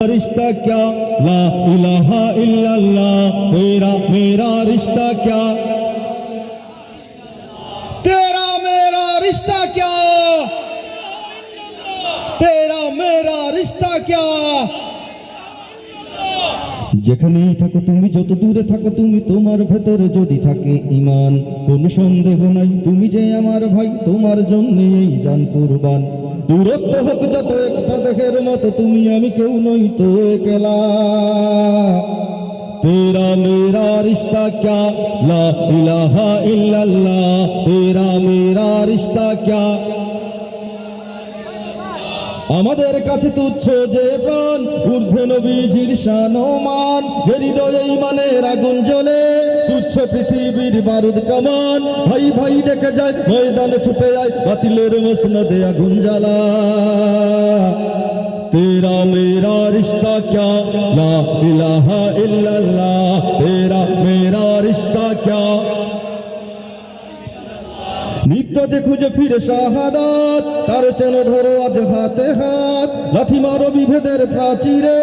रिश्ता क्या ला इलाहा इल्लल्लाह तेरा मेरा रिश्ता क्या तेरा मेरा रिश्ता क्या तेरा मेरा रिश्ता क्या যেখানেই থাকো তুমি যত দূরে থাকো তুমি তোমার ভেতরে যদি থাকে ইমান কোন সন্দেহ নাই তুমি যে আমার ভাই তোমার জন্য এই জান কুরবান দূরত্ব হোক যত একটা দেহের মতো তুমি আমি কেউ নই তো একলা तेरा मेरा रिश्ता क्या ला इलाहा इल्लल्लाह तेरा मेरा रिश्ता क्या আমাদের কাছে তুচ্ছ যে প্রাণ ঊর্ধ্বে নবীজির শানমান যে হৃদয়ে ইমানের আগুন জ্বলে তুচ্ছ পৃথিবীর বারুদ কামান ভাই ভাই ডেকে যায় ময়দানে ছুটে যায় বাতিলের মসনদে আগুন জ্বালা तेरा मेरा रिश्ता क्या ला इलाहा इल्लल्लाह तेरा मेरा रिश्ता क्या নিত্য যে খুঁজে ফিরে শাহাদাত তার চেন ধরো আজ হাতে হাত লাথি মারো বিভেদের প্রাচীরে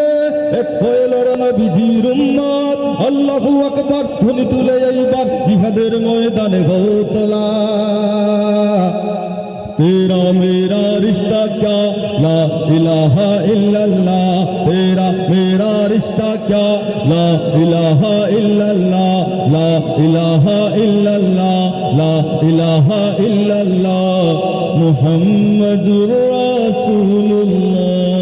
এক হয়ে লড়ানো বিধির উম্মত আল্লাহু আকবার, ধ্বনি তুলে এইবার জিহাদের ময়দানে হোতলা তেরা মেরা রিশতা ক্যা? লা ইলাহা ইল্লাল্লাহ। তেরা মেরা রিশতা ক্যা? লা ইলাহা ইল্লাল্লাহ। লা ইলাহা ইল্লাল্লাহ। লা ইলাহা ইল্লাল্লাহ। মুহাম্মাদুর রাসূলুল্লাহ।